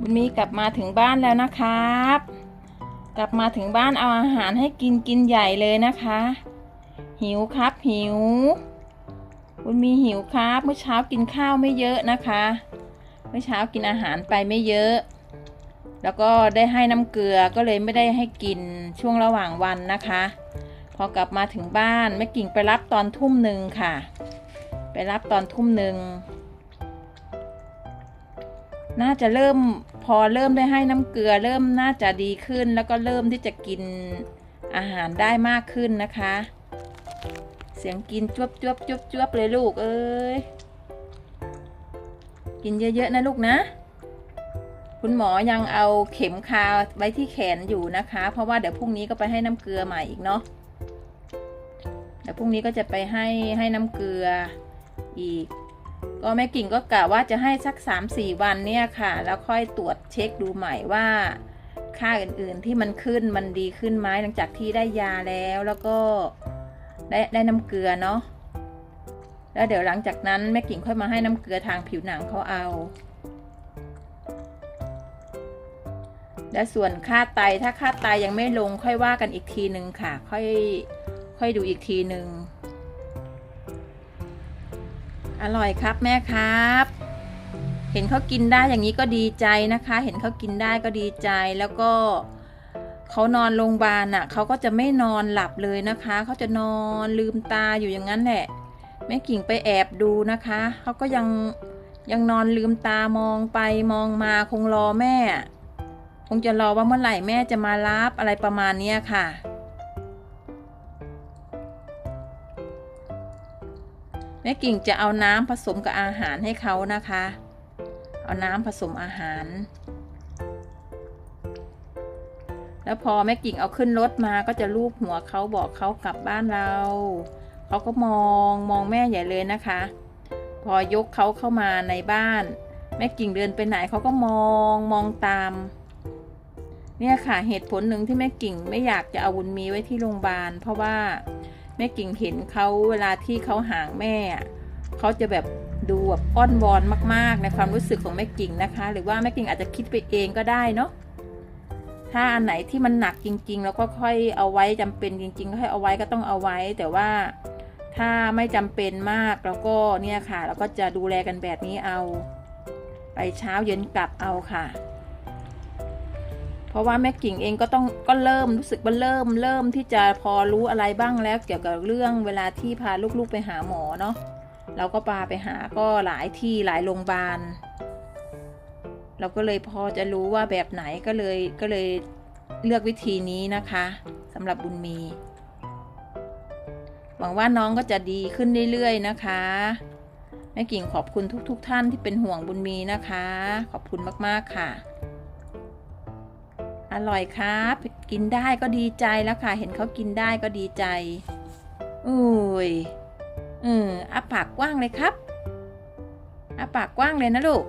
บุญมีกลับมาถึงบ้านแล้วนะครับ กลับมาถึงบ้านเอาอาหารให้กินกินใหญ่เลยนะคะ หิวครับหิว บุญมีหิวครับ เมื่อเช้ากินข้าวไม่เยอะนะคะ เมื่อเช้ากินอาหารไปไม่เยอะ แล้วก็ได้ให้น้ำเกลือก็เลยไม่ได้ให้กินช่วงระหว่างวันนะคะ พอกลับมาถึงบ้านแม่กิ่งไปรับตอนทุ่มหนึ่งค่ะ ไปรับตอนทุ่มหนึ่ง น่าจะเริ่มพอเริ่มได้ให้น้ำเกลือ เริ่มน่าจะดีขึ้น แล้วก็เริ่มที่จะกินอาหารได้มากขึ้นนะคะ เสียงกินจวบจวบจวบจวบเลยลูกเอ้ยกินเยอะๆนะลูกนะ คุณหมอยังเอาเข็มคาไว้ที่แขนอยู่นะคะ เพราะว่าเดี๋ยวพรุ่งนี้ก็ไปให้น้ำเกลือใหม่อีกเนาะเดี๋ยวพรุ่งนี้ก็จะไปให้ให้น้ำเกลืออีก ก็แม่กิ่งก็กะว่าจะให้สัก 3-4 วันเนี่ยค่ะ แล้วค่อยตรวจเช็คดูใหม่ว่าค่าอื่นๆที่มันขึ้นมันดีขึ้นไหมหลังจากที่ได้ยาแล้วแล้วก็ได้ได้น้ำเกลือเนาะแล้วเดี๋ยวหลังจากนั้นแม่กิ่งค่อยมาให้น้ำเกลือทางผิวหนังเขาเอา และส่วนค่าไตถ้าค่าไตยังไม่ลงค่อยว่ากันอีกทีหนึ่งค่ะ ค่อยค่อยดูอีกทีหนึ่ง อร่อยครับแม่ครับ เห็นเขากินได้อย่างนี้ก็ดีใจนะคะ เห็นเขากินได้ก็ดีใจแล้วก็เขานอนโรงพยาบาลน่ะเขาก็จะไม่นอนหลับเลยนะคะเขาจะนอนลืมตาอยู่อย่างนั้นแหละแม่กิ่งไปแอบดูนะคะเขาก็ยังยังนอนลืมตามองไปมองมาคงรอแม่ คงจะรอว่าเมื่อไหร่แม่จะมารับอะไรประมาณนี้ค่ะ แม่กิ่งจะเอาน้ำผสมกับอาหารให้เขานะคะ เอาน้ำผสมอาหาร แล้วพอแม่กิ่งเอาขึ้นรถมาก็จะลูบหัวเขาบอกเขากลับบ้านเรา เขาก็มองมองแม่ใหญ่เลยนะคะ พอยกเขาเข้ามาในบ้าน แม่กิ่งเดินไปไหนเขาก็มองมองตาม เนี่ยค่ะเหตุผลหนึ่งที่แม่กิ่งไม่อยากจะเอาบุญมีไว้ที่โรงพยาบาล เพราะว่า แม่กิ่งเห็นเขาเวลาที่เขาห่างแม่อะเขาจะแบบดูแบบอ้อนวอนมาก ๆ ในความรู้สึกของแม่กิ่งนะคะ หรือว่าแม่กิ่งอาจจะคิดไปเองก็ได้เนาะถ้าอันไหนที่มันหนักจริง ๆ แล้วก็ค่อยเอาไว้จำเป็นจริงๆก็ให้เอาไว้ก็ต้องเอาไว้ แต่ว่าถ้าไม่จำเป็นมากแล้วก็เนี่ยค่ะเราก็จะดูแลกันแบบนี้เอา ไปเช้าเย็นกลับเอาค่ะ เพราะว่าแม่กิ่งเองก็ต้องก็เริ่มรู้สึกว่าเริ่ม เริ่มที่จะพอรู้อะไรบ้างแล้วเกี่ยวกับเรื่องเวลาที่พาลูกๆไปหาหมอเนาะเราก็พาไปหาก็หลายที่หลายโรงพยาบาล เราก็เลยพอจะรู้ว่าแบบไหนก็เลยก็เลยเลือกวิธีนี้นะคะสำหรับบุญมี หวังว่าน้องก็จะดีขึ้นเรื่อยๆนะคะแม่กิ่งขอบคุณทุกๆทท่านที่เป็นห่วงบุญมีนะคะ ขอบคุณมากๆค่ะ อร่อยครับ กินได้ก็ดีใจแล้วค่ะ เห็นเขากินได้ก็ดีใจอุ้ยเอออาปากกว้างเลยครับอาปากกว้างเลยนะลูก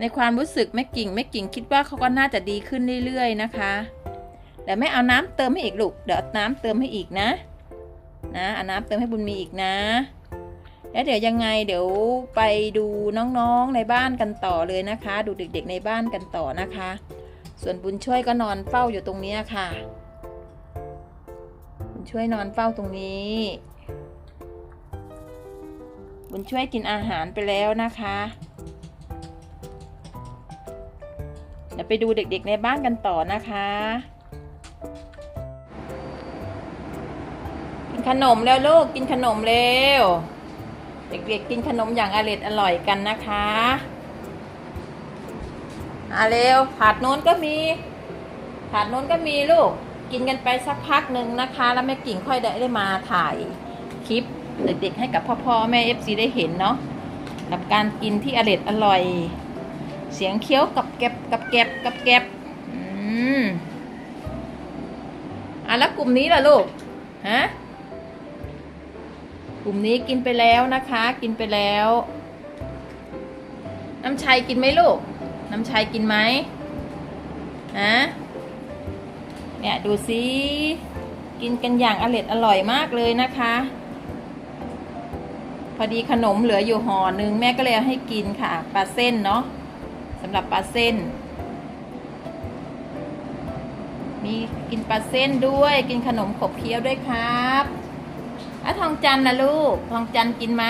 ในความรู้สึกแม่กิ่งแม่กิ่งคิดว่าเขาก็น่าจะดีขึ้นเรื่อยๆนะคะแต่ไม่เอาน้ำเติมให้อีกลูกเดี๋ยวน้ำเติมให้อีกนะ นะเอาน้ำเติมให้บุญมีอีกนะ แล้วเดี๋ยวยังไงเดี๋ยวไปดูน้องๆในบ้านกันต่อเลยนะคะ ดูเด็กๆในบ้านกันต่อนะคะ ส่วนบุญช่วยก็นอนเฝ้าอยู่ตรงนี้ค่ะ บุญช่วยนอนเฝ้าตรงนี้ บุญช่วยกินอาหารไปแล้วนะคะเดี๋ยวไปดูเด็กๆในบ้านกันต่อนะคะกินขนมแล้วลูกกินขนมเร็ว เด็กๆกินขนมอย่างอร่อยอร่อยกันนะคะอาเร็วถาดโน้นก็มีถาดโน้นก็มีลูก กินกันไปสักพักหนึ่งนะคะ แล้วแม่กิ่งค่อยได้ได้มาถ่ายคลิปเด็กๆให้กับพ่อๆแม่เอฟซีได้เห็นเนาะกับการกินที่อร่อยอร่อย เสียงเคี้ยวกับแก็บกับแก็บกับแก็บอืมอะแล้วกลุ่มนี้ล่ะลูกฮะ กลุ่มนี้กินไปแล้วนะคะ กินไปแล้ว น้ำชัยกินไหมลูก น้ำชัยกินไหมฮะเนี่ยดูสิกินกันอย่างอร่อยอร่อยมากเลยนะคะผอดีขนมเหลืออยู่ห่อหนึ่งแม่ก็เลยเอาให้กินค่ะปลาเส้นเนาะสำหรับปลาเส้น มีกินปลาเส้นด้วยกินขนมขบเคี้ยวด้วยครับ อะทองจันนะลูก ทองจันกินไหม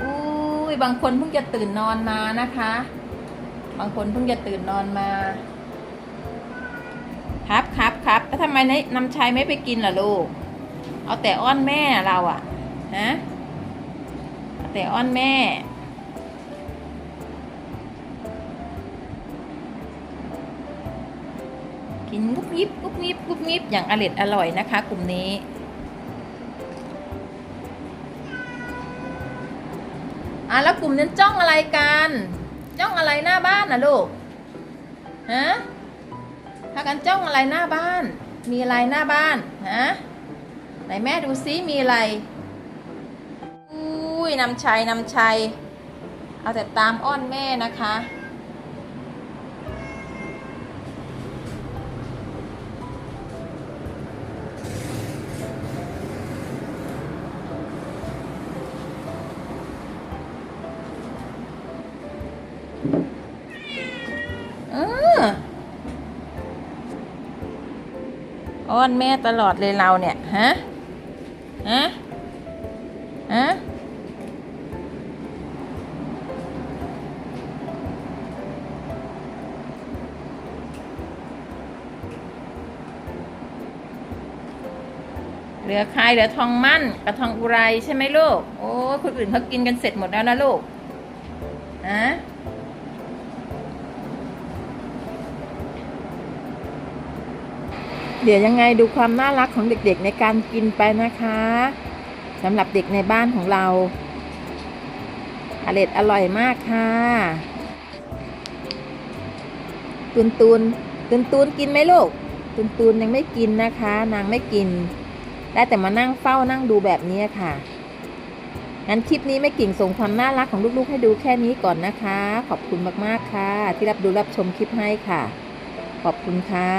อุ้ยบางคนเพิ่งจะตื่นนอนมานะคะ บางคนเพิ่งจะตื่นนอนมา ครับครับครับแล้วทำไมนำชัยไม่ไปกินล่ะลูก เอาแต่อ้อนแม่เราอะฮะเอาแต่อ้อนแม่กินกุ๊บยิบกุ๊บยิบกุ๊บยิบอย่างอร่อยอร่อยนะคะ กลุ่มนี้ อะแล้วกลุ่มนั้นจ้องอะไรกัน จ้องอะไรหน้าบ้านนะลูกฮะพากันจ้องอะไรหน้าบ้าน มีอะไรหน้าบ้านฮะไหนแม่ดูซิมีอะไรอุ้ยนำชัยนำชัย เอาแต่ตามอ้อนแม่นะคะ อ้อนแม่ตลอดเลยเราเนี่ย ฮะ ฮะ ฮะ เหลือใครเหลือทองมั่นกับทองอุไรใช่ไหมลูก โอ้คนอื่นเขากินกันเสร็จหมดแล้วนะลูก ฮะ เดี๋ยวยังไงดูความน่ารักของเด็กๆในการกินไปนะคะสำหรับเด็กในบ้านของเราอร่อยอร่อยมากค่ะตุนตุนตุนตุนกินไหมลูกตุนตุนยังไม่กินนะคะ นางไม่กิน ได้แต่มานั่งเฝ้านั่งดูแบบนี้ค่ะงั้นคลิปนี้ไม่กิ่งส่งความน่ารักของลูกๆ ให้ดูแค่นี้ก่อนนะคะ ขอบคุณมากๆค่ะ ที่รับดูรับชมคลิปให้ค่ะ ขอบคุณค่ะ